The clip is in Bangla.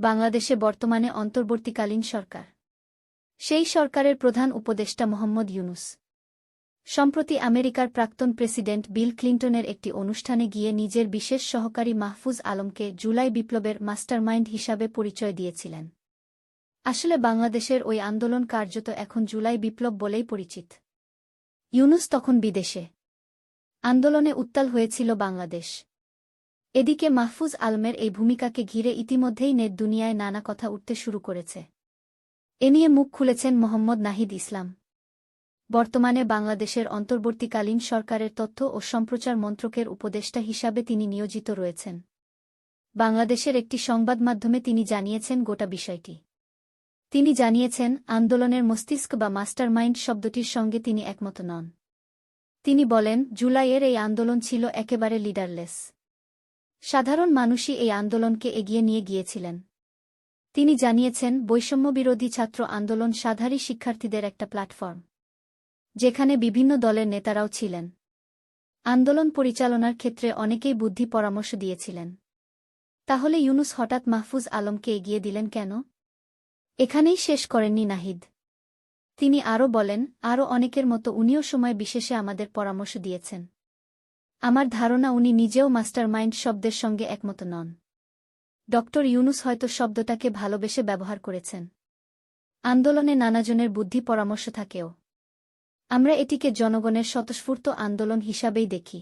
বাংলাদেশে বর্তমানে অন্তর্বর্তীকালীন সরকার। সেই সরকারের প্রধান উপদেষ্টা মোহাম্মদ ইউনুস। সম্প্রতি আমেরিকার প্রাক্তন প্রেসিডেন্ট বিল ক্লিন্টনের একটি অনুষ্ঠানে গিয়ে নিজের বিশেষ সহকারী মাহফুজ আলমকে জুলাই বিপ্লবের মাস্টারমাইন্ড হিসাবে পরিচয় দিয়েছিলেন। আসলে বাংলাদেশের ওই আন্দোলন কার্যত এখন জুলাই বিপ্লব বলেই পরিচিত। ইউনুস তখন বিদেশে। আন্দোলনে উত্তাল হয়েছিল বাংলাদেশ। এদিকে মাহফুজ আলমের এই ভূমিকাকে ঘিরে ইতিমধ্যেই নেট দুনিয়ায় নানা কথা উঠতে শুরু করেছে। এ নিয়ে মুখ খুলেছেন মোহাম্মদ নাহিদ ইসলাম। বর্তমানে বাংলাদেশের অন্তর্বর্তীকালীন সরকারের তথ্য ও সম্প্রচার মন্ত্রকের উপদেষ্টা হিসাবে তিনি নিয়োজিত রয়েছেন। বাংলাদেশের একটি সংবাদ মাধ্যমে তিনি জানিয়েছেন গোটা বিষয়টি। তিনি জানিয়েছেন, আন্দোলনের মস্তিষ্ক বা মাস্টারমাইন্ড শব্দটির সঙ্গে তিনি একমত নন। তিনি বলেন, জুলাইয়ের এই আন্দোলন ছিল একেবারে লিডারলেস। সাধারণ মানুষই এই আন্দোলনকে এগিয়ে নিয়ে গিয়েছিলেন। তিনি জানিয়েছেন, বৈষম্যবিরোধী ছাত্র আন্দোলন সাধারী শিক্ষার্থীদের একটা প্ল্যাটফর্ম, যেখানে বিভিন্ন দলের নেতারাও ছিলেন। আন্দোলন পরিচালনার ক্ষেত্রে অনেকেই বুদ্ধি পরামর্শ দিয়েছিলেন। তাহলে ইউনুস হঠাৎ মাহফুজ আলমকে এগিয়ে দিলেন কেন? এখানেই শেষ করেননি নাহিদ। তিনি আরও বলেন, আরও অনেকের মতো উনিও সময় বিশেষে আমাদের পরামর্শ দিয়েছেন। আমার ধারণা উনি নিজেও মাস্টারমাইন্ড শব্দের সঙ্গে একমত নন। ডক্টর ইউনুস হয়তো শব্দটাকে ভালোবেসে ব্যবহার করেছেন। আন্দোলনে নানাজনের বুদ্ধি পরামর্শ থাকেও। আমরা এটিকে জনগণের স্বতঃস্ফূর্ত আন্দোলন হিসাবেই দেখি।